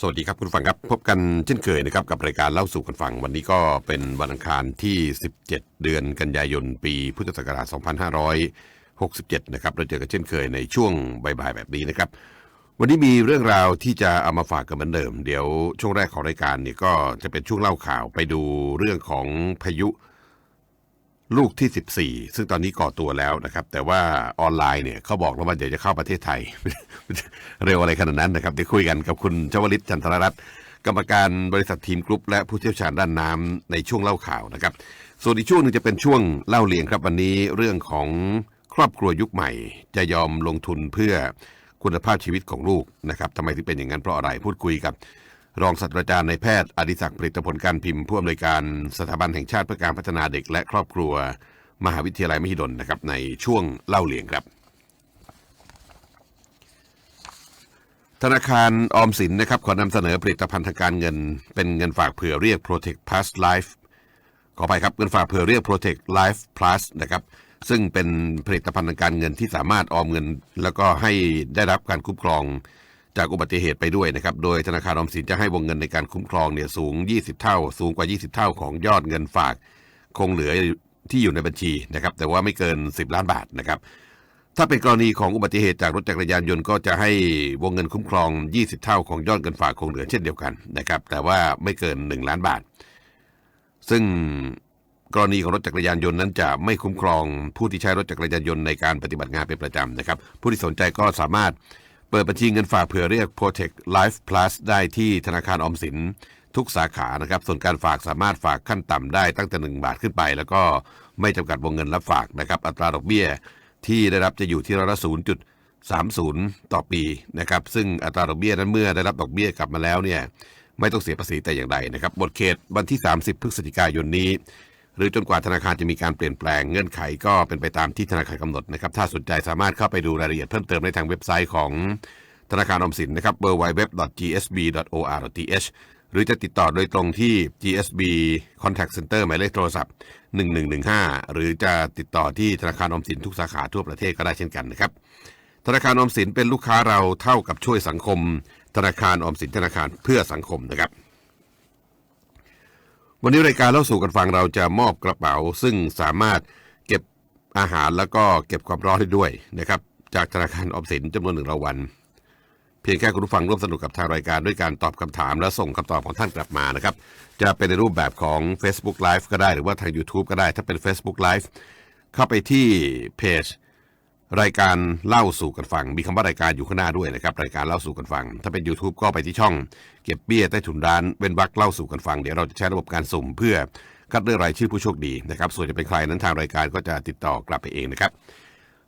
สวัสดีครับคุณฟังครับ พบกันเช่นเคยนะครับกับรายการเล่าสู่กันฟัง วันนี้ก็เป็นวันอังคารที่ 17 เดือนกันยายนปีพุทธศักราช 2567 นะครับเราเจอกันเช่นเคยในช่วงบ่ายๆแบบนี้นะครับ วันนี้มีเรื่องราวที่จะเอามาฝากกันเหมือนเดิม เดี๋ยวช่วงแรกของรายการเนี่ยก็จะเป็นช่วงเล่าข่าวไปดูเรื่องของพายุ ลูกที่ 14 ซึ่งตอนนี้ก่อตัวแล้วนะครับ แต่ว่าออนไลน์เนี่ยเขาบอกแล้วว่าเดี๋ยวจะเข้าประเทศไทย เร็วอะไรขนาดนั้นนะครับเดี๋ยวคุยกันกับคุณชวลิตจันทรรัตน์กรรมการบริษัททีมกรุ๊ปและผู้เชี่ยวชาญด้านน้ำในช่วงเล่าข่าวนะครับ ส่วนอีกช่วงหนึงจะเป็นช่วงเล่าเรียงครับวันนี้เรื่องของครอบครัวยุคใหม่ จะยอมลงทุนเพื่อคุณภาพชีวิตของลูกนะครับทำไมถึงเป็นอย่างนั้นเพราะอะไรพูดคุยกับ รองศาสตราจารย์ในแพทย์อดิศักดิ์ผลิตผลการพิมพ์ผู้อำนวยการสถาบันแห่งชาติเพื่อการพัฒนาเด็กและครอบครัว มหาวิทยาลัยมหิดลนะครับในช่วงเล่าเรียงครับ ธนาคารออมสินนะครับขอนำเสนอผลิตภัณฑ์ทางการเงิน เป็นเงินฝากเผื่อเรียก Protect Plus Life ขอไปครับเงินฝากเผื่อเรียก Protect Life Plus นะครับซึ่งเป็นผลิตภัณฑ์ทางการเงินที่สามารถออมเงิน แล้วก็ให้ได้รับการคุ้มครอง จากอุบัติเหตุไปด้วยนะครับ โดยธนาคารออมสินจะให้วงเงินในการคุ้มครองเนี่ยสูง 20 เท่า สูงกว่า 20 เท่าของยอดเงินฝาก คงเหลือที่อยู่ในบัญชีนะครับ แต่ว่าไม่เกิน 10 ล้านบาทนะครับ ถ้าเป็นกรณีของอุบัติเหตุจากรถจักรยานยนต์ก็จะให้วงเงินคุ้มครอง 20 เท่าของยอดเงินฝากคงเหลือเช่นเดียวกันนะครับ แต่ว่าไม่เกิน 1 ล้านบาท ซึ่งกรณีของรถจักรยานยนต์นั้นจะไม่คุ้มครองผู้ที่ใช้รถจักรยานยนต์ในการปฏิบัติงานเป็นประจำนะครับ ผู้ที่สนใจก็สามารถ เปิดบัญชีเงินฝากเผื่อเรียก Protect Life Plus ได้ที่ธนาคารออมสินทุกสาขานะครับ ส่วนการฝากสามารถฝากขั้นต่ำได้ตั้งแต่ 1 บาทขึ้นไป แล้วก็ไม่จำกัดวงเงินรับฝากนะครับ อัตราดอกเบี้ยที่ได้รับจะอยู่ที่ร้อยละ0.30ต่อปีนะครับ ซึ่งอัตราดอกเบี้ยนั้นเมื่อได้รับดอกเบี้ยกลับมาแล้วเนี่ยไม่ต้องเสียภาษีแต่อย่างใดนะครับบทเขตวันที่ 30 พฤศจิกายนนี้ หรือจนกว่าธนาคารจะมีการเปลี่ยนแปลงเงื่อนไขก็เป็นไปตามที่ธนาคารกำหนดนะครับ ถ้าสนใจสามารถเข้าไปดูรายละเอียดเพิ่มเติมได้ทางเว็บไซต์ของธนาคารออมสินนะครับ www.gsb.or.th หรือจะติดต่อโดยตรงที่ GSB Contact Center หมายเลขโทรศัพท์ 1115 หรือจะติดต่อที่ธนาคารอมสินทุกสาขาทั่วประเทศก็ได้เช่นกันนะครับ ธนาคารอมสินเป็นลูกค้าเราเท่ากับช่วยสังคม ธนาคารอมสินธนาคารเพื่อสังคมนะครับ วันนี้รายการเล่าสู่กันฟังเราจะมอบกระเป๋า ซึ่งสามารถเก็บอาหารแล้วก็เก็บความร้อนได้ด้วยนะครับ จากธนาคารออมสินจำนวนหนึ่งรางวัลเพียงแค่คุณผู้ฟังร่วมสนุกกับทางรายการด้วยการตอบคำถาม และส่งคำตอบของท่านกลับมานะครับ จะเป็นในรูปแบบของ Facebook Live ก็ได้หรือว่าทาง YouTube ก็ได้ ถ้าเป็น Facebook Live เข้าไปที่เพจ รายการเล่าสู่กันฟัง มีคำว่ารายการอยู่ข้างหน้าด้วยนะครับ รายการเล่าสู่กันฟัง ถ้าเป็น YouTube ก็ไปที่ช่อง เก็บเบี้ยใต้ถุนร้านเว้นวักเล่าสู่กันฟัง เดี๋ยวเราจะใช้ระบบการสุ่มเพื่อคัดเลือกรายชื่อผู้โชคดีนะครับส่วนจะเป็นใครนั้นทางรายการก็จะติดต่อกลับไปเองนะครับ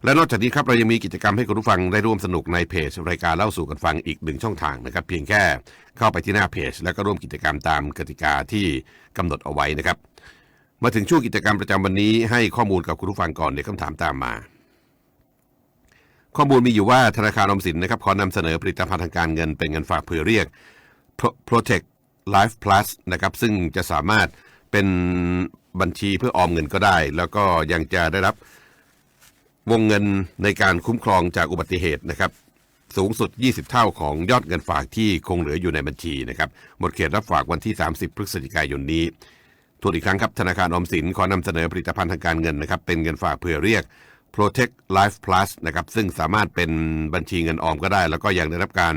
และนอกจากนี้ครับเรายังมีกิจกรรมให้คุณผู้ฟังได้ร่วมสนุกในเพจ รายการเล่าสู่กันฟังอีกหนึ่งช่องทางนะครับ เพียงแค่เข้าไปที่หน้าเพจ แล้วก็ร่วมกิจกรรมตามกติกาที่กำหนดเอาไว้นะครับ มาถึงช่วงกิจกรรมประจำวันนี้ให้ข้อมูลกับคุณผู้ฟังก่อนเดี๋ยวคำถามตามมา ข้อมูลมีอยู่ว่าธนาคารอมสินนะครับขอนำเสนอผลิตภัณฑ์ทางการเงินเป็นเงินฝากเผื่อเรียก Protect Life Plus นะครับซึ่งจะสามารถเป็นบัญชีเพื่อออมเงินก็ได้ แล้วก็ยังจะได้รับวงเงินในการคุ้มครองจากอุบัติเหตุนะครับสูงสุด 20 เท่าของยอดเงินฝากที่คงเหลืออยู่ในบัญชีนะครับหมดเขตรับฝากวันที่ 30 พฤศจิกายนนี้ทวนอีกครั้งครับธนาคารออมสินขอนำเสนอผลิตภัณฑ์ทางการเงินนะครับเป็นเงินฝากเผื่อเรียก Protect Life Plus นะครับซึ่งสามารถเป็นบัญชีเงินออมก็ได้ แล้วก็ยังได้รับการ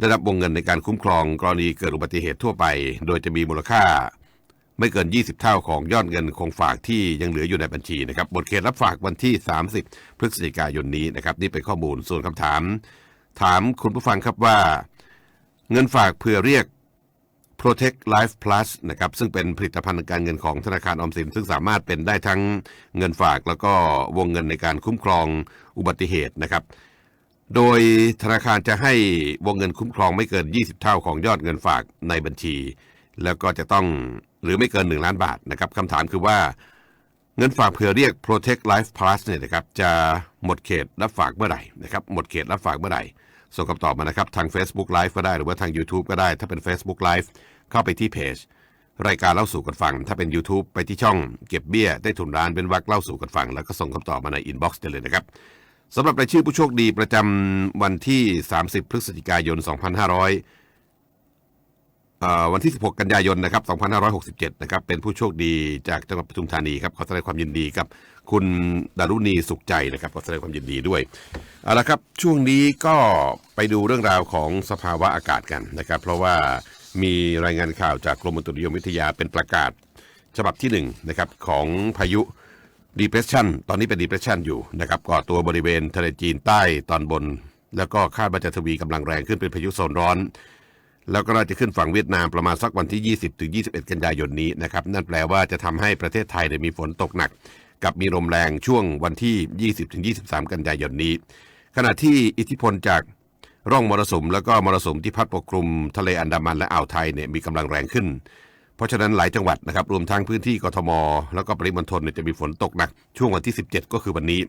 ได้รับวงเงินในการคุ้มครองกรณีเกิดอุบัติเหตุทั่วไป โดยจะมีมูลค่าไม่เกิน 20 เท่าของยอดเงินคงฝากที่ยังเหลืออยู่ในบัญชีนะครับบทเขตรับฝากวันที่ 30 พฤศจิกายนนี้นะครับนี่เป็นข้อมูลส่วนคำถาม ถามคุณผู้ฟังครับว่า เงินฝากเผื่อเรียก Protect Life Plus นะครับซึ่งเป็นผลิตภัณฑ์การเงินของธนาคารออมสิน ซึ่งสามารถเป็นได้ทั้งเงินฝากแล้วก็วงเงินในการคุ้มครองอุบัติเหตุนะครับ โดยธนาคารจะให้วงเงินคุ้มครองไม่เกิน 20 เท่าของยอดเงินฝากในบัญชี แล้วก็จะต้องหรือไม่เกิน 1 ล้านบาทนะครับคำถามคือว่า เงินฝากเผื่อเรียก Protect Life Plus เนี่ยนะครับจะหมดเขตรับฝากเมื่อไหร่นะครับหมดเขตรับฝากเมื่อไหร่ ส่งคำตอบมานะครับ ทาง Facebook Live ก็ได้หรือว่าทาง YouTube ก็ได้ ถ้าเป็น Facebook Live เข้าไปที่เพจรายการเล่าสู่กันฟัง ถ้าเป็น YouTube ไปที่ช่องเก็บเบี้ยได้ทุนร้านเป็นวักเล่าสู่กันฟัง แล้วก็ส่งคำตอบมาในอินบ็อกซ์ได้เลยนะครับสำหรับรายชื่อผู้โชคดีประจำวันที่ 30 พฤศจิกายน 2500วันที่ 16 กันยายนนะครับ2567 นะครับเป็นผู้โชคดีจากจังหวัดปทุมธานีครับขอแสดงความยินดีกับ คุณดารุณีสุขใจนะครับขอแสดงความยินดีด้วยเอาละครับช่วงนี้ก็ไปดูเรื่องราวของสภาวะอากาศกันนะครับ เพราะว่ามีรายงานข่าวจากกรมอุตุนิยมวิทยาเป็นประกาศฉบับที่หนึ่งนะครับของพายุ depression ตอนนี้เป็น depression อยู่นะครับก่อตัวบริเวณทะเลจีนใต้ตอนบน แล้วก็คาดว่าจะทวีกำลังแรงขึ้นเป็นพายุโซนร้อน แล้วก็น่าจะขึ้นฝั่งเวียดนามประมาณสักวันที่ 20ถึง21 กันยายนนี้นะครับนั่นแปลว่าจะทำให้ประเทศไทยเนี่ยมีฝนตกหนัก กับมีลมแรงช่วงวันที่ 20-23 กันยายนนี้ ขณะที่อิทธิพลจากร่องมรสุมแล้วก็มรสุมที่พัดปกคลุมทะเลอันดามันและอ่าวไทยเนี่ยมีกำลังแรงขึ้น เพราะฉะนั้นหลายจังหวัดนะครับรวมทั้งพื้นที่กทม แล้วก็ปริมณฑลเนี่ยจะมีฝนตกหนัก ช่วงวันที่ 17 ก็คือวันนี้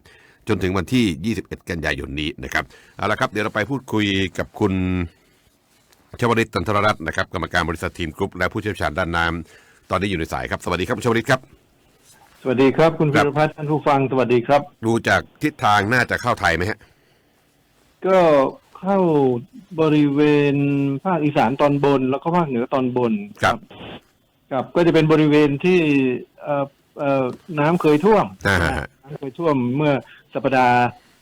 จนถึงวันที่ 21 กันยายนนี้นะครับเอาละครับเดี๋ยวเราไปพูดคุยกับคุณชวริตตันทรรัตน์นะครับกรรมการบริษัททีมกรุ๊ปและผู้เชี่ยวชาญด้านน้ำตอนนี้อยู่ในสายครับสวัสดีครับคุณชวริตครับ สวัสดีครับ คุณครัพิบรพัฒน์ท่านผู้ฟังสวัสดีครับ ดูจากทิศทางน่าจะเข้าไทยไหมฮะ ก็เข้าบริเวณภาคอีสานตอนบน แล้วก็ภาคเหนือตอนบนครับครับก็จะเป็นบริเวณที่เอ่อเอ่อน้ำเคยท่วมอ่าฮะ น้ำเคยท่วมเมื่อสัปดาห์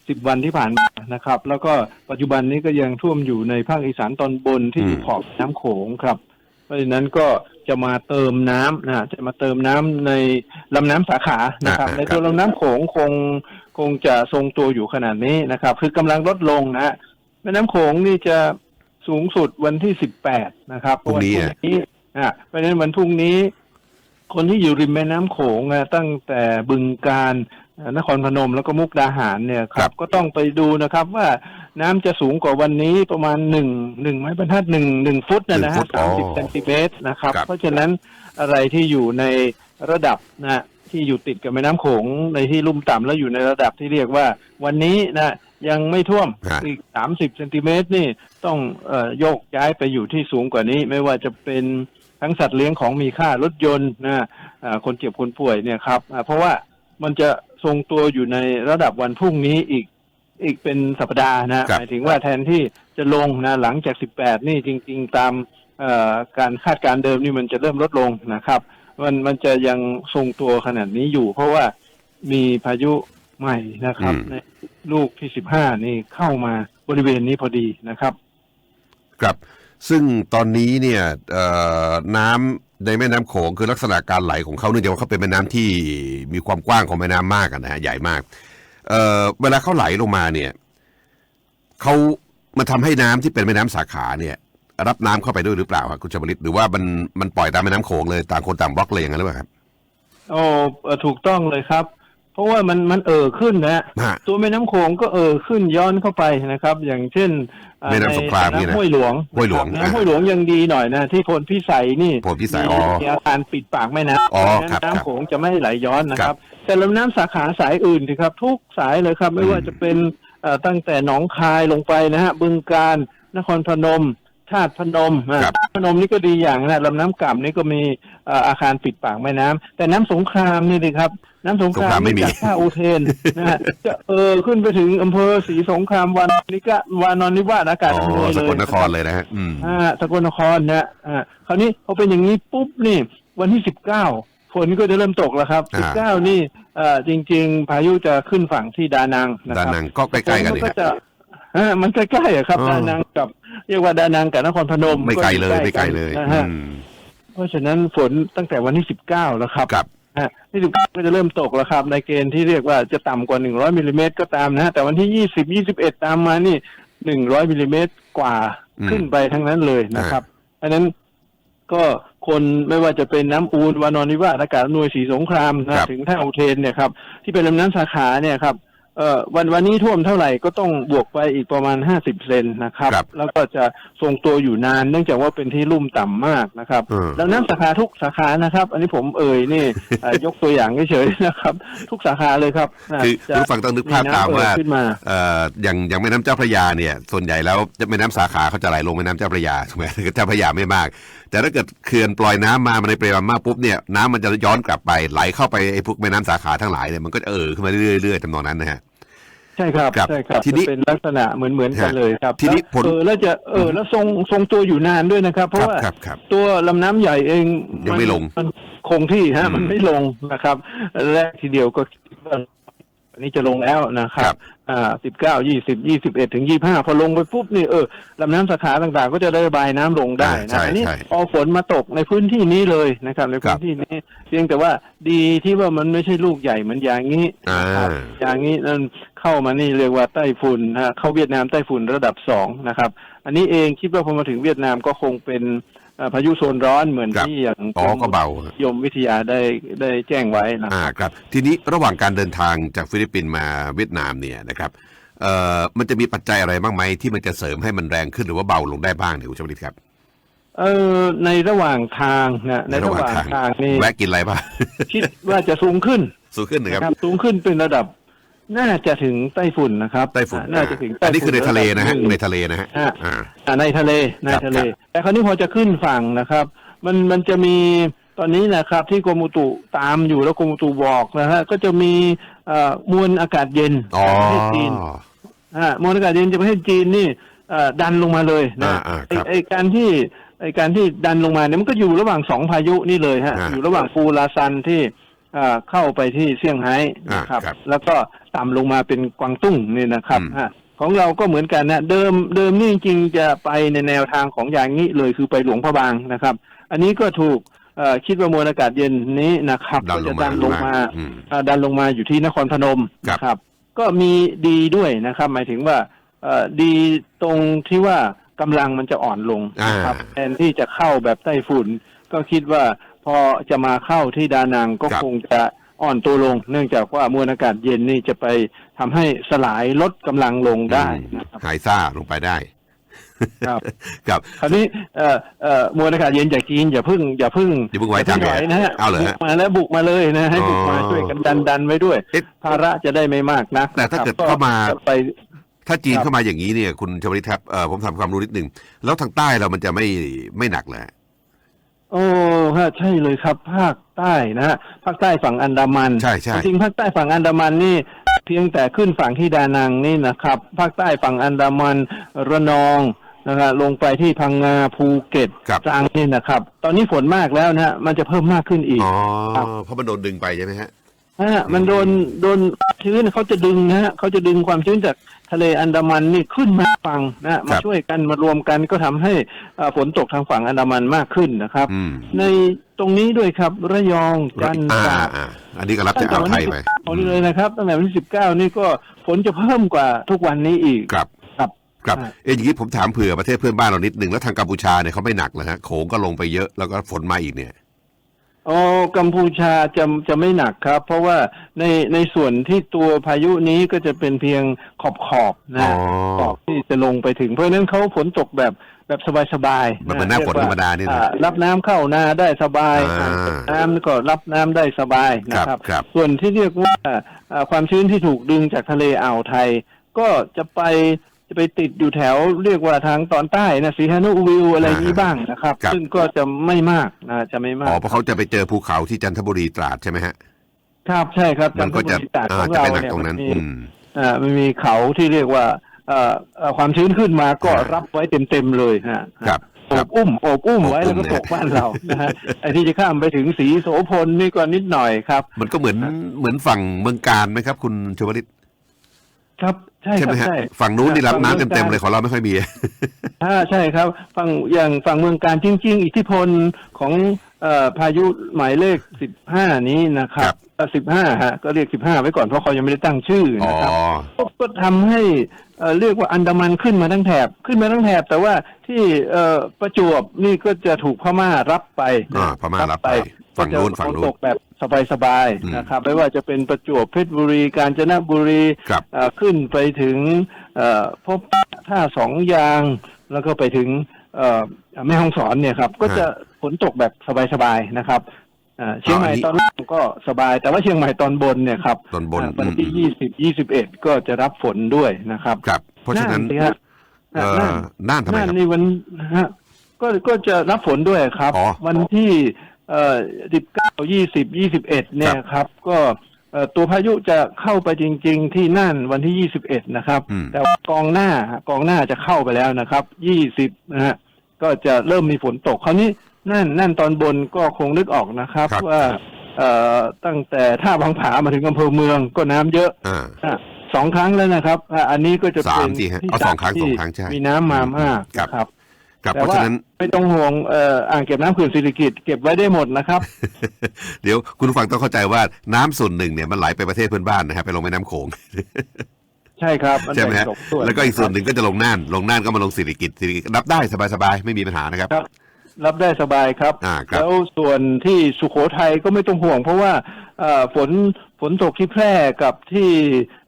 สิบวันที่ผ่านมานะครับ แล้วก็ปัจจุบันนี้ก็ยังท่วมอยู่ในภาคอีสานตอนบนที่อยู่ขอบน้ำโขงครับเพ ราะฉะนั้นก็จะมาเติมน้ำนะจะมาเติมน้ำในลำน้ำสาขานะครับอ่าในตัวลำน้ำโขงคงคงจะทรงตัวอยู่ขนาดนี้นะครับ คือกำลังลดลงนะฮะแม่น้ำโขงนี่จะสูงสุดวันที่สิบแปดนะครับพรุ่งนี้วัอะนี้อะเพราะฉะนั้นวันพรุ่งนี้ คนที่อยู่ริมแม่น้ำโขงอะตั้งแต่บึงการอ่านครพนมแล้วก็มุกดาหารเนี่ยคครัรับบก็ต้องไปดูนะครับว่า น้ำจะสูงกว่าวันนี้ประมาณหนึ่งหนึ่งไม้บรรทัดหนึ่งหนึ่งฟุตนะนะฮะสามสิบเซนติเมตรนะครับ ครับ เพราะฉะนั้นอะไรที่อยู่ในระดับนะที่อยู่ติดกับแม่น้ำโขงในที่ลุ่มต่ำแล้วอยู่ในระดับที่เรียกว่า วันนี้นะยังไม่ท่วมฮะ อีกสามสิบเซนติเมตรนี่ต้องเออโยกย้ายไปอยู่ที่สูงกว่านี้ ไม่ว่าจะเป็นทั้งสัตว์เลี้ยงของมีค่ารถยนต์นะอ่าคนเจ็บคนป่วยเนี่ยครับอ่าเพราะว่า มันจะทรงตัวอยู่ในระดับวันพรุ่งนี้อีก อีกเป็นสัปดาห์นะหมายถึงว่าแทนที่จะลงนะหลังจากสิบแปดนี่จริง ๆ ตามเอ่อการคาดการณ์เดิมนี่มันจะเริ่มลดลงนะครับ มันมันจะยังทรงตัวขนาดนี้อยู่ เพราะว่ามีพายุใหม่นะครับอืมในลูกที่สิบห้านี่เข้ามาบริเวณนี้พอดีนะครับครับซึ่งตอนนี้เนี่ยเอ่อน้ำในแม่น้ำโขงคือลักษณะการไหลของเขาเนื่องจากว่าเขาเป็นแม่น้ำที่มีความกว้างของแม่น้ำมากอะนะฮะใหญ่มาก เอ่อเวลาเขาไหลลงมาเนี่ยเขามันทำให้น้ำที่เป็นแม่น้ำสาขาเนี่ย รับน้ำเข้าไปด้วยหรือเปล่าครับคุณชวลิตหรือว่ามันมันปล่อยตามแม่น้ำโขงเลยต่างคนต่างบล็อกเลยอย่างนั้นหรือเปล่าครับโอ้เอ่อถูกต้องเลยครับ เพราะว่ามันมันเอ่อขึ้นนะฮะฮะตัวแม่น้ำโขงก็เอ่อขึ้นย้อนเข้าไปนะครับ อย่างเช่นอ่าแม่น้ำสงครามนี่นะในห้วยหลวงห้วยหลวงนะครับน้ำห้วยหลวงยังดีหน่อยนะที่พลพิสัยนี่โพธิสัยอ๋อมีอาการปิดปากแม่น้ำอ๋อเพราะฉะนั้นครับน้ำโขงจะไม่ไหลย้อนนะคครัรับบ แต่ลำน้ำสาขาสายอื่นสิครับ ทุกสายเลยครับ ไม่ว่าอืมจะเป็นเอ่อตั้งแต่หนองคายลงไปนะฮะบึงการนครพนมธาตุพนมอะครับ พนมนี่ก็ดีอย่างนะลำน้ำก่ำนี่ก็มีเอ่ออาคารปิดปากแม่น้ำแต่น้ำสงครามนี่เลยครับ น้ำสงคสงครารามไม่มี จากท่าอุเทนนะฮะจะเออขึ้นไปถึงอำเภอศรีสงครามวานนิกะวานอนนิวาสอากาศอ๋อำนวอยสเลยกลนครเลยนะฮะอืม อ่าสกลนครนะอ่าคราวนี้พอเป็นอย่างนี้ปุ๊บนี่ วันที่สิบเก้าฝนก็จะเริ่มตกแล้วครับสิบอ่า เก้านี่ เอ่อจริง ๆ พายุจะขึ้นฝั่งที่ดานังนะด้านครับนังก็ใกล้ๆกันฝนี่ก็ฮะ จะอ่ามันใกล้ๆอะครับ อ๋อ ดานังกับเรียกว่าดานังกับนครพนมไม่ไกลเลยอไม่ไกลเลยนะฮะอืมเพราะฉะนั้นฝนตั้งแต่วันที่สิบเก้าแล้วครับ ครับ ฮะที่สิบเก้าก็จะเริ่มตกแล้วครับ ในเกณฑ์ที่เรียกว่าจะต่ำกว่าหนึ่งร้อยมิลลิเมตรก็ตามนะฮะแต่วันที่ยี่สิบยี่สิบเอ็ดตามมานี่หนึ่งร้อยมิลลิเมตรกว่าอืม ขึ้นไปทั้งนั้นเลยนะครับอันนั้นก็ คนไม่ว่าจะเป็นน้ำอูนวานอนนิวาสอากาศอำนวยศรีสงครามครันะบ ถึงท่าอุเทนเนี่ยครับที่เป็นลำน้ำสาขาเนี่ยครับเอ่อวันวันนี้ท่วมเท่าไหร่ก็ต้องบวกไปอีกประมาณห้าสิบเซนนะครับ ครับแล้วก็จะทรงตัวอยู่นานเนื่องจากว่าเป็นที่ลุ่มต่ำมากนะครับเออแล้วน้ำสาขาทุกสาขานะครับ อันนี้ผมเอ่ยนี่เอ่อยกตัวอย่างเฉยๆนะครับ ทุกสาขาเลยครับนะคือจะผู้ฟังต้องนึกภาพน้ำตามว่าเอ่ยขึ้นมา เอ่ออย่างอย่างแม่น้ำเจ้าพระยาเนี่ย ส่วนใหญ่แล้วแม่น้ำสาขาเขาจะไหลลงแม่น้ำเจ้าพระยาถูกไหม เจ้าพระยาไม่มาก แต่ถ้าเกิดเขื่อนปล่อยน้ำมามาในปริมาณมากปุ๊บเนี่ยน้ำมันจะย้อนกลับไปไหลเข้าไปไอ้พวกแม่น้ำสาขาทั้งหลายเนี่ยมันก็จะเออขึ้นมาเรื่อยๆเรื่อยๆทำนองนั้นนะฮะช่ครับครับใช่ครับทีนี้จะเป็นลักษณะเหมือนเหมือนๆกันฮะเลยครับ ทีนี้แล้วผลเออแล้วจะเออแล้วทรงทรงตัวอยู่นานด้วยนะครับ เพคราะรับว่าครับครับตัวลำน้ำใหญ่เองยังไม่ลงนคงที่ฮะอืมมันไม่ลงนะครับ แรกทีเดียวก็คิดว่าอั นนี้จะลงแล้วนะครัครับบอ่าสิบเก้ายี่สิบยี่สิบเอ็ดถึงยี่ห้าพอลงไปปุ๊บนี่เออลำน้ำสาขาต่างๆ ก็จะได้ระบายน้ำลงได้อ่าใช่นะอันนี้ใช่พอฝนมาตกในพื้นที่นี้เลยนะครับ ในครัพื้บนที่นี้เพียงแต่ว่าดีที่ว่ามันไม่ใช่ลูกใหญ่เหมือนอย่างนี้อ่านะครับอย่างนี้นั่นเข้ามานี่เรียกว่าไต้ฝุ่นนะฮะเข้าเวียดนามไต้ฝุ่นระดับสองนะครับ อันนี้เองคิดว่าพอมาถึงเวียดนามก็คงเป็นเอ่อ พายุโซนร้อนเหมือนครับที่อย่างอ๋อก็เบายมวิทยาได้ได้แจ้งไว้นะอ่าครับ ทีนี้ระหว่างการเดินทางจากฟิลิปปินส์มาเวียดนามเนี่ยนะครับเอ่อมันจะมีปัจจัยอะไรบ้างไหมที่มันจะเสริมให้มันแรงขึ้นหรือว่าเบาลงได้บ้างเนี่ยคุณชวลิตครับเออในระหว่างทางนะในระหว่างทางนี่แวะกินอะไรบ้างคิดว่าจะสูงขึ้นสูงขึ้นนะครับนะครับสูงขึ้นเป็นระดับ น่าจะถึงไต้ฝุ่นนะครับไต้ฝุ่นอ่าน่าจะถึงอันนี้คือในทะเลนะฮะรดับหงในทะเลนะฮะฮะอ่าอ่าในทะเลในครับทะเลครับแต่คราวนี้พอจะขึ้นฝั่งนะครับ มันมันจะมีตอนนี้นะครับที่กรมอุตุตามอยู่แล้วกรมอุตุบอกนะฮะก็จะมีเอ่อมวลอากาศเย็นอ๋อจากประเทศจีนอ่ามวลอากาศเย็นจากประเทศจีนนี่เอ่อดันลงมาเลยนะอ่าอ่าไอ้ครับไอการที่ไอการที่ดันลงมาเนี่ยมันก็อยู่ระหว่างสองพายุนี่เลยฮะอ่าอยู่ระหว่างฟูลาซันที่อ่า เข้าไปที่เซี่ยงไฮ้นะครับอ่าครับ แล้วก็ต่ำลงมาเป็นกวางตุ้งนี่นะครับอืมฮะของเราก็เหมือนกันนะเดิมเดิมนี่จริงๆจะไปในแนวทางของอย่างนี้เลยคือไปหลวงพระบางนะครับ อันนี้ก็ถูกเอ่อคิดว่ามวลอากาศเย็นนี้นะครับดันก็ลจะงมาดันลงมาอืมอ่าดันลงมาอยู่ที่นครพนมครับนะครับ ก็มีดีด้วยนะครับ หมายถึงว่าเอ่อดีตรงที่ว่ากำลังมันจะอ่อนลงนะครับอ่าแทนที่จะเข้าแบบไต้ฝุ่นก็คิดว่า พอจะมาเข้าที่ดานังก็ครับคงจะอ่อนตัวลง เนื่องจากว่ามวลอากาศเย็นนี่จะไปทำให้สลายลดกำลังลงได้นะครับหายซ่าลงไปได้ ครับครับคราวนี้เอ่อเอ่อมวลอากาศเย็นจากจีนอย่าเพึ่งอย่าเพึ่งอย่าเพิ่งไว้ทางอย่าแหเพึ่งถอยนะฮะเอาเหรอบุฮะกมาแล้วบุกมาเลยนะให้อ๋อบุกมาช่วยกันดันดันไว้ด้วยเอ๊ะภาระจะได้ไม่มากนักแต่ถ้าเกิดนะครับเข้ามาจะไปถ้าจีนครับเข้ามาอย่างนี้เนี่ย คุณชวลิตครับเออผมทำความรู้นิดหนึ่งแล้วทางใต้เรามันจะไม่ไม่หนักเลย โอ้ฮะใช่เลยครับ ภาคใต้นะฮะภาคใต้ฝั่งอันดามันใช่ใช่ จริงๆภาคใต้ฝั่งอันดามันนี่ เพียงแต่ขึ้นฝั่งที่ดานังนี่นะครับ ภาคใต้ฝั่งอันดามันระนองนะครับลงไปที่พังงาภูเก็ตครับ ตรังนี่นะครับ ตอนนี้ฝนมากแล้วนะฮะมันจะเพิ่มมากขึ้นอีก อ๋อครับ เพราะมันโดนดึงไปใช่ไหมฮะ ฮะมันโดนโดนชื้นเขาจะดึงนะฮะเขาจะดึงความชื้นจากทะเลอันดามันนี่ขึ้นมาฝั่งนะฮะครัมาบช่วยกันมารวมกันก็ทำให้อ่าฝนตกทางฝั่งอันดามันมากขึ้นนะครับอืมในตรงนี้ด้วยครับระยองจันทร์อ่าตราดอ่าอันนี้ก็รับจากอ่าวไทยไปเอานี่เลยนะครับตั้งแต่วันที่สิบเก้านี่ก็ฝนจะเพิ่มกว่าทุกวันนี้อีกครับครับครับอ่าเอ้ยอย่างนี้ผมถามเผื่อประเทศเพื่อนบ้านเรานิดหนึ่งแล้วทางกัมพูชาเนี่ยเขาไม่หนักเลยฮะโขงก็ลงไปเยอะแล้วก็ฝนมาอีกเนี่ย อ๋อกัมพูชาจะจะไม่หนักครับ เพราะว่าในในส่วนที่ตัวพายุนี้ก็จะเป็นเพียงขอบขอบๆอ๋นะอขอบที่จะลงไปถึงเพราะฉะนั้นเขาฝนตกแบบแบบสบายๆแบบเหมือนหน้าฝนธรรมดานี่นะ อ่รับน้ำเข้านาได้สบายอ่า อ่างเก็บน้ำก็รับน้ำได้สบายนะคครัรับบครับ ส่วนที่เรียกว่าอ่าความชื้นที่ถูกดึงจากทะเลอ่าวไทย ก็จะไป จะไปติดอยู่แถวเรียกว่าทางตอนใต้นะสีฮานุวิวอะไรนี้บ้างนะครับ ครับ ซึ่งก็จะไม่มากนะจะไม่มากอ๋อเพราะเขาจะไปเจอภูเขาที่จันทบุรีตราดใช่ไหมฮะ ครับใช่ครับมันก็จะจันทบุรีตราดอ่าของจะเราไปหนักเนี่ยตรงนั้น มัอืมีมอ่ามันมีเขาที่เรียกว่าเอ่อเอ่อความชื้นขึ้นมาก็อ่ารัรับไว้เต็มๆเลยฮะครับโอครับบอุ้มโอบอุ้มไว้โอบอุ้แล้วมก็ตกบ้านเรานะฮะไอ้ที่จะข้ามไปถึงสีโสพลนี่ก็นิดหน่อยครับ มันก็เหมือนเหมือนฝั่งเมืองการไหมครับ คุณชวลิต ครับใช่ใช่คไหรัมบฮะใช่ ฝั่งนู้นนี่รับฝั่งน้ำเมืองเต็มกาๆญเลยของเราไม่ค่อยมี อ่าใช่ครับฝั่งอย่างฝั่งเมืองการจริง ๆ อิทธิพลของ เอ่อพายุหมายเลขสิบห้านี้นะครัครับบสิบห้าฮะก็เรียกสิบห้าไว้ก่อนเพราะเขายังไม่ได้ตั้งชื่ออ๋อนะครับก็ก็ทำให้เอ่อเรียกว่าอันดามันขึ้นมาทั้งแถบขึ้นมาทั้งแถบ แต่ว่าที่เอ่อประจวบนี่ก็จะถูกพม่ารับไปอ่าพม่ารับไปฝั่งนู้นก็จะฝั่งนู้นตกแบบสบายอืมๆนะครับไม่ว่าจะเป็นประจวบเพชรบุรีกาญจนบุรีครับเอ่อขึ้นไปถึงเอ่อพบท่าสองยางแล้วก็ไปถึง เอ่อแม่ฮ่องสอนเนี่ยครับก็จะฝนตกแบบสบายๆนะครับอ่าเชียงใหม่ตอนล่างก็สบาย แต่ว่าเชียงใหม่ตอนบนเนี่ยครับตอนบนอ่าวันที่อืมยี่สิบยี่สิบเอ็ดก็จะรับฝนด้วยนะครับครับเพราะฉะนั้นสิฮะเอ่อน่านทำไมน่านครับนี่วันฮะก็ก็จะรับฝนด้วยครับอ๋อวันที่เอ่อสิบเก้ายี่สิบยี่สิบเอ็ดเนี่ยครับ ก็เอ่อ ตัวพายุจะเข้าไปจริง ๆ ที่น่านวันที่ 21 นะครับอืมแต่ว่ากองหน้ากองหน้าจะเข้าไปแล้วนะครับ 20 นะฮะก็จะเริ่มมีฝนตกคราวนี้นั่นนั่นตอนบนก็คงนึกออกนะครับครับว่าเอ่อตั้งแต่ท่าบางผามาถึงอำเภอเมืองก็น้ำเยอะอ่าอะสองครั้งแล้วนะครับอะอันนี้ก็จะเป็นสามสิฮะที่เอาสองครั้งที่สองครั้งใช่มีน้ำมามากครับนะ ครับครับแต่เพราะว่าฉะนั้น ไม่ต้องห่วงเอ่ออ่างเก็บน้ำเขื่อนศิริกิติ์เก็บไว้ได้หมดนะครับ เดี๋ยวคุณผู้ฟังต้องเข้าใจว่าน้ำส่วนหนึ่งเนี่ยมันไหลไปประเทศเพื่อนบ้านนะครับไปลงแม่น้ำโขง ใช่ครับนใช่ไหมแบ่งฮะสองส่วนแล้วก็อีกส่วนหนึ่งก็จะลงน่านลงน่านก็มาลงสิริกิตสิริกิตรับได้สบายๆไม่มีปัญหานะครับ ครับ รับได้สบายครับ อ่าครับ แล้วส่วนที่สุโขทัยก็ไม่ต้องห่วง เพราะว่าเอ่อฝนฝนตกที่แพร่กับที่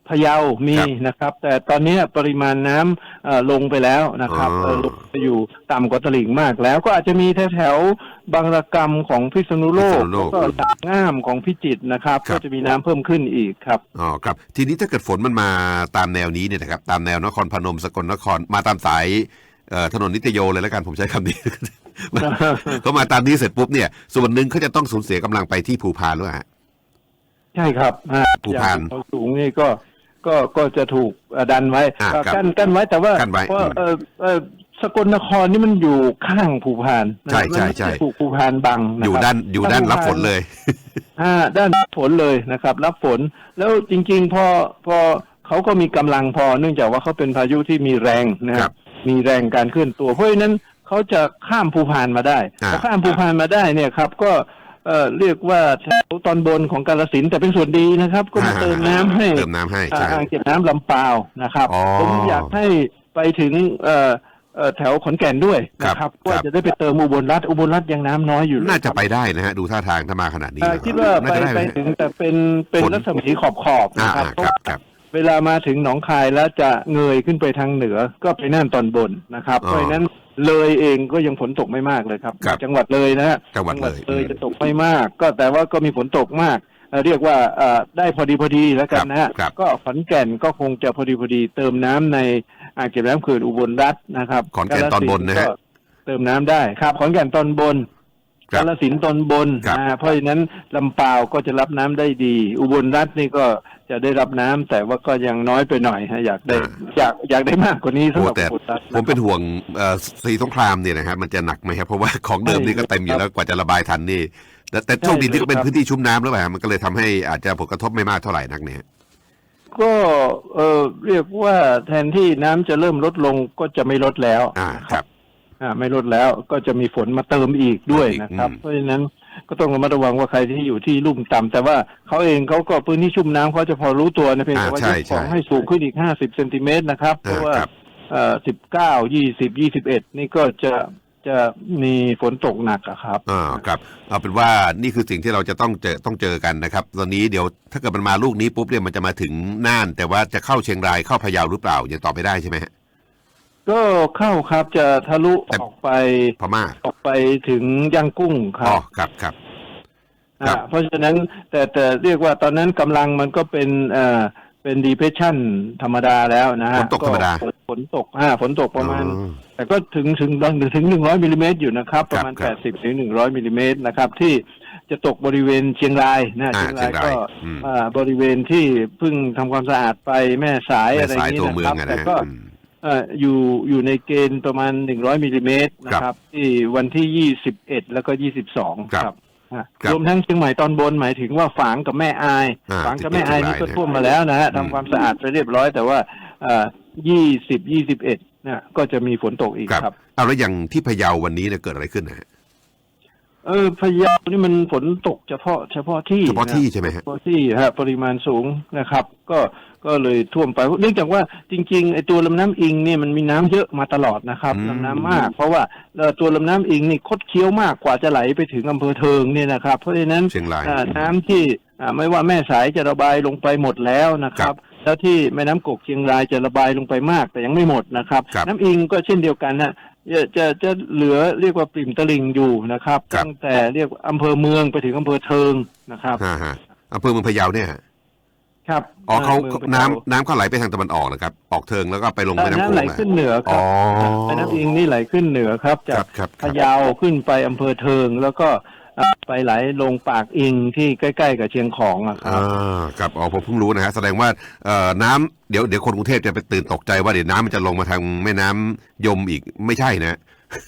พะเยามีนะครับ แต่ตอนนี้ปริมาณน้ำเอ่อลงไปแล้วนะครับอ๋อเอ่อลงไปอยู่ต่ำกว่าตลิ่งมากแล้ว ก็อาจจะมีแถวๆบางระกำของพิษณุโลกพิษณุโลแล้วกก็ตากง่ามของพิจิตรนะครับครับก็จะมีน้ำเพิ่มขึ้นอีกครับอ๋อครับ ทีนี้ถ้าเกิดฝนมันมาตามแนวนี้เนี่ยนะครับ ตามแนวนครพนมสกลนครมาตามสายเอ่อถนนนิตโยเลยแล้วกันผมใช้คำนี้เขามาตามนี้เสร็จปุ๊บเนี่ย ส่วนหนึ่งเขาจะต้องสูญเสียกำลังไปที่ภูพานด้วยฮะใช่ครับอ่าภูพานอย่างเขาสูงนี่ก็ ก็ก็จะถูกเอ่อดันไว้อ่าเอ่อครับกั้นกั้นไว้แต่ว่ากั้นไว้เพราะอืมเออเออสกลนครนี่มันอยู่ข้างภูพานนะใช่ใช่มันไม่ใช่ถูกภูพานบังะอยู่ครับด้านอยู่ด้านรับฝนเลย อ่าด้านรับฝนเลยนะครับ รับฝนแล้วจริง ๆ พอพอเขาก็มีกำลังพอ เนื่องจากว่าเขาเป็นพายุที่มีแรงนะคครัรับบมีแรงการเคลื่อนตัว เพราะฉะนั้นเขาจะข้ามภูพานมาได้อ่า พอข้ามภูพานมาได้เนี่ยครับ ก็ เอ่อเรียกว่าแถวตอนบนของกาลสินธุ์แต่เป็นส่วนดีนะครับ ก็มาเติมน้ำให้เติมน้ำให้อ่าใช่ อ่างเก็บน้ำลำปาวนะครับ อ๋อผมอยากให้ไปถึงเอ่อเอ่อแถวขอนแก่นด้วยนะคครัรับบครัว่าบจะได้ไปเติมอุบลรัฐอุบลรัฐยังน้ำน้อยอยู่เลยน่าจะครับไปได้นะฮะดูท่าทางถ้ามาขนาดนี้อ่าแล้วคิดว่าน่ไปจะด้ไปนะถึงแต่เป็นเป็นฝนรัศมีขอบขอบๆอ่านะครับอ่าเพราะครับว่าครับ เวลามาถึงหนองคายแล้วจะเงยขึ้นไปทางเหนือก็ไปน่านตอนบนนะครับ อ๋อเพราะฉะนั้น เลยเองก็ยังฝนตกไม่มากเลยครับครับจังหวัดเลยนะฮะจังหวัดเลยเลยจะตกไม่มาก ก็แต่ว่าก็มีฝนตกมากเอ่อเรียกว่าเอ่อได้พอดีพอดีแล้วกันนะฮะครับ ก็ขอนแก่นก็คงจะพอดีพอดี เติมน้ำในอ่างเก็บน้ำเขื่อนอุบลรัฐนะครับขอนแก่นตอนบนนะฮะก็เติมน้ำได้ครับ ขอนแก่นตอนบนครับ กาฬสินธุ์ตอนบนครับนะฮะเพราะฉะนั้นลำปาวก็จะรับน้ำได้ดี อุบลรัฐนี่ก็จะได้รับน้ำแต่ว่าก็ยังน้อยไปหน่อยฮะอยากได้อยากอยากได้มากกว่านี้สำโอ้หรับแต่อุบลรัฐผมเป็นห่วงเอ่อสีสงครามเนี่ยนะครับมันจะหนักไหมครับเพราะว่าของเดิมนี่ก็เต็มอยู่แล้วกว่าจะระบายทันนี่แต่แต่โชคดีที่ก็เป็นพื้นที่ชุ่มน้ำหรือเปล่าฮะมันก็เลยทำให้อาจจะผลกระทบไม่มากเท่าไหร่นักเนี่ยก็เออเรียกว่าแทนที่น้ำจะเริ่มลดลงก็จะไม่ลดแล้วอ่าครับอ่า ไม่ลดแล้วก็จะมีฝนมาเติมอีกด้วยนะครับอืมเพราะฉะนั้นก็ต้องระมัดระวังว่าใครที่อยู่ที่ลุ่มต่ำแต่ว่าเขาเองเขาก็พื้นที่ชุ่มน้ำเขาจะพอรู้ตัวนะเพียงแต่ว่าอ่าใช่ยกของใช่ให้สูงขึ้นอีกห้าสิบเซนติเมตรนะครับ เพราะว่าอ่าครับเอ่อสิบเก้ายี่สิบยี่สิบเอ็ดนี่ก็จะจะมีฝนตกหนักอะครับอ่าครับ เอาเป็นว่านี่คือสิ่งที่เราจะต้องเจอต้องเจอกันนะครับ ตอนนี้เดี๋ยวถ้าเกิดมันมาลูกนี้ปุ๊บเนี่ยมันจะมาถึงน่าน แต่ว่าจะเข้าเชียงรายเข้าพะเยาหรือเปล่ายังตอบไม่ได้ใช่ไหมฮะ ก็เข้าครับจะทะลุแต่ออกไปพม่าออกไปถึงย่างกุ้งคอ๋รัอบครับครับ ครัอ่าบเพราะฉะนั้นแต่แต่เรียกว่าตอนนั้นกำลังมันก็เป็นเอ่อเป็นดีเพชชั่นธรรมดาแล้วนะฮะฝนตกธรรมดา ฝนฝนตกอ่าฝนตกประมาณอ๋อแต่ก็ถึงถึงถึงหนึ่งร้อยมิลลิเมตรอยู่นะครับคปรับระมาณคแปรับดสิบถึงหนึ่งร้อยมิลลิเมตรนะครับ ที่จะตกบริเวณเชียงรายนะอ่าเชียงรายเชียงรายก็อืม อ่าบริเวณที่เพิ่งทำความสะอาดไปแม่สายแม่อะไรสายนี้ตัวนะเมืคอรังบอะแต่นะฮะก็อืม เอ่ออยู่อยู่ในเกณฑ์ประมาณหนึ่งร้อยมิลลิเมตรนะครับ ที่วันที่ยี่สิบเอ็ดแล้วก็ยี่สิบสองครับอะครับรวมทั้งเชียงใหม่ตอนบนหมายถึงว่าฝางกับแม่อาย อ่าฝางกับแม่อายนี่ก็ที่เป็นท่วมมาแล้วนะฮะอืม ทำความสะอาดไปเรียบร้อย แต่ว่ายี่สิบยี่สิบเอ็ดนะก็จะมีฝนตกอีกครับครับ เอาแล้วอย่างที่พะเยาวันนี้เนี่ยเกิดอะไรขึ้นนะฮะ เออพะเยานี่มันฝนตกเฉพาะเฉพาะที่เฉพาะที่นใช่ไหมฮะเฉพาะที่ฮะปริมาณสูงนะครับ ก็ก็เลยท่วมไปเนื่องจากว่าจริงๆไอ้ตัวลำน้ำอิงเนี่ยมันมีน้ำเยอะมาตลอดนะครับอืม ลำน้ำมาก เพราะว่าเอ่อตัวลำน้ำอิงนี่คดเคี้ยวมากกว่าจะไหลไปถึงอำเภอเทิงเนี่ยนะครับ เพราะฉะนั้น เชียงราย อ่าน้ำที่อ่าไม่ว่าแม่สายจะระบายลงไปหมดแล้วนะคครัรับบแล้วที่แม่น้ำกกเชียงรายจะระบายลงไปมากแต่ยังไม่หมดนะครับ ครับน้ำอิงก็เช่นเดียวกันนะ จะจะจะเหลือเรียกว่าปริ่มตลิ่งอยู่นะครับ ครับ ตั้งแต่เรียกว่าอำเภอเมืองไปถึงอำเภอเทิงนะครับฮ่าฮะอำเภอเมืองพะเยาเนี่ยฮะครับอ๋อเขามืงพะน้ำเยาน้ำเขาไหลไปทางตะวันออกนะครับ ออกเทิงแล้วก็ไปลงแม่น้ำโขน้ำไหลงนะขึ้นเหนือคอ๋รัอบแม่น้ำอิงนี่ไหลขึ้นเหนือครับคจารักบครับคพะรับเยาขึ้นไปอำเภอเทิง แล้วก็เอ่อ ไปไหลลงปากอิงที่ใกล้ ๆ กับเชียงของอะคอ่รับาครับอ๋อผมเพิ่งรู้นะฮะแสดงว่าเอ่อน้ำเดี๋ยวเดี๋ยวคนกรุงเทพจะไปตื่นตกใจว่าเดี๋ยวน้ำมันจะลงมาทางแม่น้ำยมอีกไม่ใช่นะ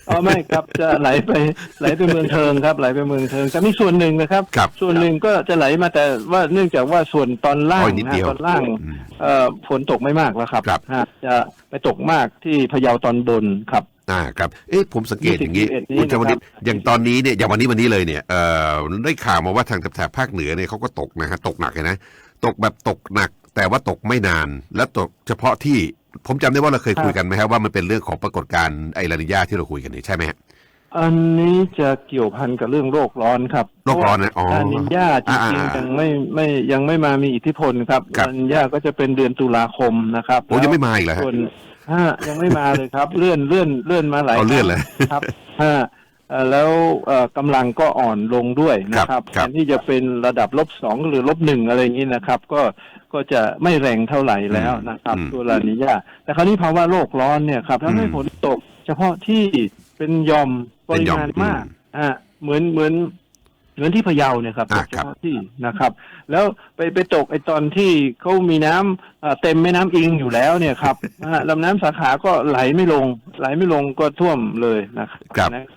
อ๋อไม่ครับจะไหลไปไหลไปเมืองเทิงครับไหลไปเมืองเทิงแต่มีส่วนหนึ่งนะครับ ครับส่วนหนึ่งก็จะไหลมาแต่ว่าเนื่องจากว่าส่วนตอนล่าอ๋งอนิดนะเดียวตอนล่างอืมเอ่อฝนตกไม่มากแล้วครับครับ ฮะจะไปตกมากที่พะเยาตอนบนครับ อ่าครับ เอ๊ะผมสังเกตอย่างนี้21นี้คุณชวลิตนะครับ อย่างตอนนี้เนี่ยอย่างวันนี้วันนี้เลยเนี่ยเอ่อได้ข่าวมาว่าทางแถบภาคเหนือเนี่ยเขาก็ตกนะฮะตกหนักเลยนะตกแบบตกหนัก แต่ว่าตกไม่นาน และตกเฉพาะที่ผมจำได้ว่าเราเคยคุยกันไหมครับว่ามันเป็นเรื่องของปรากฏการณ์ไอลานิญาที่เราคุยกันนี่ใช่ไหมฮะ อันนี้จะเกี่ยวพันกับเรื่องโลกร้อนครับโลกร้อนนะอ๋อลานินยาจริงอ่าๆๆยังไม่ไม่ยังไม่มามีอิทธิพลครับครับ ลานินยาก็จะเป็นเดือนตุลาคมนะครับโอ้ยังไม่มาอีกเหรอฮะส่วน ฮะยังไม่มาเลยครับ เลื่อนเลื่อนเลื่อนมาหลายเอาเลื่อนเลย ครับฮะเอ่อแล้วเอ่อกำลังก็อ่อนลงด้วยนะครับครับแทนที่จะเป็นระดับลบสองหรือลบหนึ่งอะไรอย่างนี้นะครับ ก็ก็จะไม่แรงเท่าไหร่แล้วนะครับอืมตัวลานิญาแต่คราวนี้ภาวะโลกร้อนเนี่ยครับทำให้อืมฝนตก เฉพาะที่เป็นหยอมปเป็นริหย่อมมาณมากอืม อ่าเหมือนเหมือน เหมือนที่พะเยาเนี่ยครับอ่าเฉครับพาะที่นะครับ แล้วไปไปตกไอตอนที่เขามีน้ำอ่าเต็มแม่น้ำอิงอยู่แล้วเนี่ยครับอ่าลำน้ำสาขาก็ไหลไม่ลง ไหลไม่ลงก็ท่วมเลยนะครับครับ นะ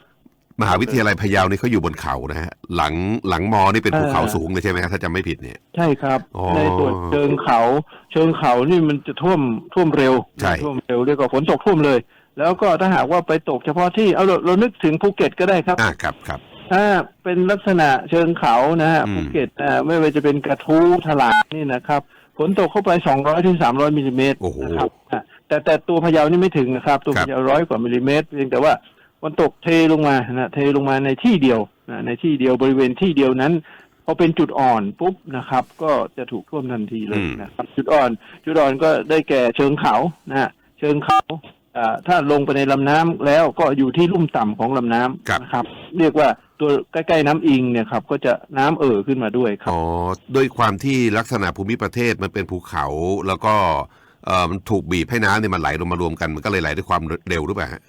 มหาวิทยาลัยพะเยานี่เขาอยู่บนเขานะฮะหลังหลังมอนี่เป็นภูเขาเออสูงเลยใช่ไหมครับถ้าจำไม่ผิดเนี่ย ใช่ครับ อ๋อในส่วนเชิงเขา เชิงเขานี่มันจะท่วมท่วมเร็วใช่ ท่วมเร็วเรียกว่าฝนตกท่วมเลย แล้วก็ถ้าหากว่าไปตกเฉพาะที่เอาเราเรานึกถึงภูเก็ตก็ได้ครับ อ่าครับครับ ถ้าเป็นลักษณะเชิงเขานะฮะอืม ภูเก็ตอ่าไม่ว่าจะเป็นกระทู้ถลางนี่นะครับฝนตกเข้าไป 200ถึง300มิลลิเมตรโอ้โหนะครับอะแต่แต่ตัวพะเยานี่ไม่ถึงนะครับ ตัวครับ พะเยาร้อยกว่ามิลลิเมตรเพียงแต่ว่ามันตกเทลงมานะเทลงมาในที่เดียวนะในที่เดียวบริเวณที่เดียวนั้น พอเป็นจุดอ่อนปุ๊บนะครับ ก็จะถูกท่วมทันทีเลยอืมนะครับ จุดอ่อน จุดอ่อนก็ได้แก่เชิงเขานะฮะเชิงเขาอ่าถ้าลงไปในลำน้ำแล้วก็อยู่ที่ลุ่มต่ำของลำน้ำนะครับ เรียกว่า ตัวใกล้ๆน้ำอิงเนี่ยครับก็จะน้ำเอ่อขึ้นมาด้วยครับ อ๋อด้วยความที่ลักษณะภูมิประเทศมันเป็นภูเขา แล้วก็เอ่อมันถูกบีบให้น้ำเนี่ยมันไหลลงมารวมกันมันก็เลยไหลด้วยความเร็วหรือเปล่าฮะ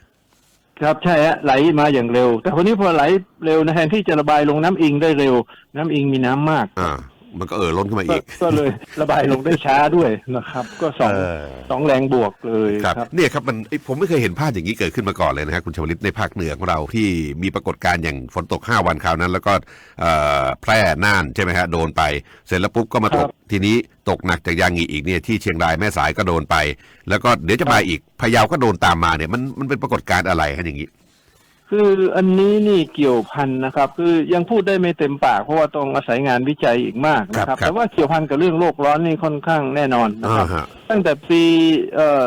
ครับใช่ฮะไหลมาอย่างเร็ว แต่คนนี้พอไหลเร็วนะแทนที่จะระบายลงน้ำอิงได้เร็ว น้ำอิงมีน้ำมาก อ่า มันก็เอ่อล้นขึ้นมาก็อีก ก็เลยระบายลงได้ช้าด้วยนะครับ ก็สองเออสองแรงบวกเลยครับครับเนี่ยครับมันเอ้ยผมไม่เคยเห็นภาพอย่างนี้เกิดขึ้นมาก่อนเลยนะฮะคุณชวลิตในภาคเหนือของเราที่มีปรากฏการณ์อย่างฝนตก 5 วันคราวนั้น แล้วก็เอ่อแพร่น่านใช่ไหมฮะโดนไป เสร็จแล้วปุ๊บก็มาตกทีนี้ตกหนักจากยางอีอีกเนี่ยที่เชียงรายแม่สายก็โดนไป แล้วก็เดี๋ยวจะมาอีกพะเยาก็โดนตามมาเนี่ยมันมันเป็นปรากฏการณ์อะไรฮะอย่างนี้ คืออันนี้นี่เกี่ยวพันนะครับ คือยังพูดได้ไม่เต็มปาก เพราะว่าต้องอาศัยงานวิจัยอีกมากนะคครัรับบครับ แต่ว่าเกี่ยวพันกับเรื่องโลกร้อนนี่ค่อนข้างแน่นอนนะคอ่ารับฮะตั้งแต่ปีเอ่อ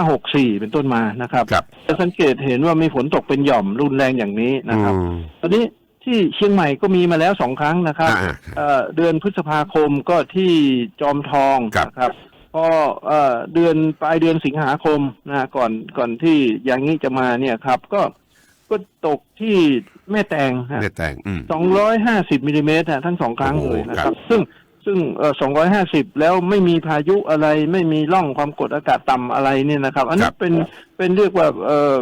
2564เป็นต้นมานะครับครับจะสังเกตเห็นว่ามีฝนตกเป็นหย่อมรุนแรงอย่างนี้นะครับอืมตอนนี้ที่เชียงใหม่ก็มีมาแล้วสองครั้งนะครับอ่าเอ่อเดือนพฤษภาคมก็ที่จอมทองครับนะครับพอเอ่อเดือนปลายเดือนสิงหาคมนะก่อนก่อนที่อย่างนี้จะมาเนี่ยครับ ก็ ก็ตกที่แม่แตงฮะเนี่ยแต่งอืม สองร้อยห้าสิบมิลลิเมตรฮะทั้งสองครั้งโอ้โหเลยนะคครัรับ บ ซึ่งซึ่งเอ่อสองร้อยห้าสิบแล้วไม่มีพายุอะไรไม่มีร่องความกดอากาศต่ำอะไรเนี่ยนะครับ อันคนี้รับเป็นเป็นเรียกว่าเอ่อ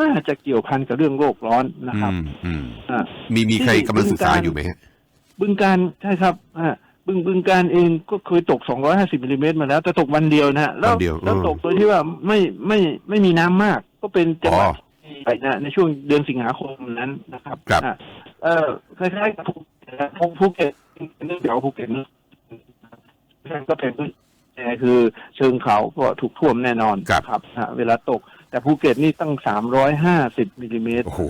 น่าจะเกี่ยวพันกับเรื่องโลกร้อนนะครับอืมอืมอ่า มีมีใครกำลังศึกษาที่อยู่ไหมฮะ บึงการใช่ครับอ่าบึงบึงการเองก็เคยตก 250มิลลิเมตรมาแล้ว แต่ตกวันเดียวนะฮะแล้ววันเดียวแล้วเออตกโดยที่ว่าไม่ไม่ไม่มีน้ำมาก ก็เป็นจังหวะอ๋อที่ ไปนะในช่วงเดือนสิงหาคมนั้นนะครับครับอ่าเออคล้ายๆกับภูเก็ตนะภูเก็ตเนื่องจากว่าภูเก็ตนี่ก็เป็นพื้นที่คือเชิงเขาก็ถูกท่วมแน่นอนครับครับอ่าเวลาตก แต่ภูเก็ตนี่ตั้ง350มิลลิเมตรโอ้โห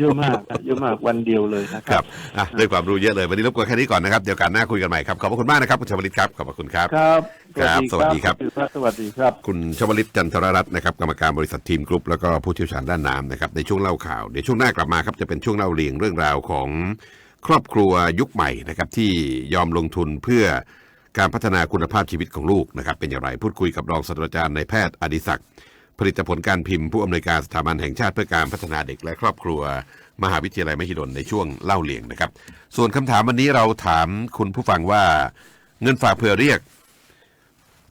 เยอะมากนะเยอะมากวันเดียวเลยนะคครัรับบอะด้วยความรู้เยอะเลยวันนี้รบกวนแค่นี้ก่อนนะครับเดี๋ยวการหน้าคุยกันใหม่ครับขอบพระคุณมากนะครับคุณชวลิตครับขอบพระคุณครับ ครับครับสวัสดีครับสวัสดีครับ คุณชวลิตจันทรรัตน์นะครับกรรมการบริษัททีมกรุ๊ปแล้วก็ผู้เชี่ยวชาญด้านน้ำนะครับในช่วงเล่าข่าวเดี๋ยวช่วงหน้ากลับมาครับจะเป็นช่วงเล่าเรียงเรื่องราวของครอบครัวยุคใหม่นะครับที่ยอมลงทุนเพื่อการพัฒนาคุณภาพชีวิตของลูกนะครับเป็นอย่างไรพูดคุยกับรองศาสตราจารย์นายแพทย์อดิศักดิ์ ผลิตผลการพิมพ์ผู้อำนวยการสถาบันแห่งชาติเพื่อการพัฒนาเด็กและครอบครัว มหาวิทยาลัยมหิดลในช่วงเล่าเรียงนะครับ ส่วนคำถามวันนี้เราถามคุณผู้ฟังว่าเงินฝากเผื่อเรียก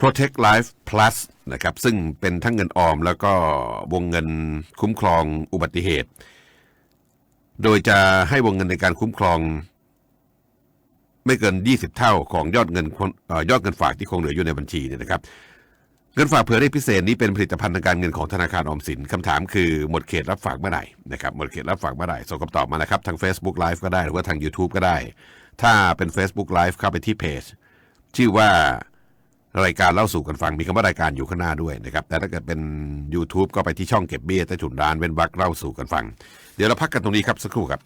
Protect Life Plus นะครับซึ่งเป็นทั้งเงินออมแล้วก็วงเงินคุ้มครองอุบัติเหตุ โดยจะให้วงเงินในการคุ้มครอง ไม่เกิน 20 เท่าของยอดเงินอยอดเงินฝากที่คงเหลืออยู่ในบัญชีเนี่ยนะครับ เงินฝากเผื่อได้พิเศษนี้เป็นผลิตภัณฑ์ทางการเงินของธนาคารออมสินคำถามคือหมดเขตรับฝากเมื่อไหร่นะครับหมดเขตรับฝากเมื่อไหร่ส่งคำตอบมานะครับ ทาง Facebook Live ก็ได้หรือว่าทาง YouTube ก็ได้ ถ้าเป็น Facebook Live เข้าไปที่เพจชื่อว่ารายการเล่าสู่กันฟังมีคำว่ารายการอยู่ข้างหน้าด้วยนะครับ แต่ถ้าเกิดเป็น YouTube ก็ไปที่ช่องเก็บเบี้ยใต้ถุนร้านเว้นวักเล่าสู่กันฟัง เดี๋ยวเราพักกันตรงนี้ครับสักครู่ครับ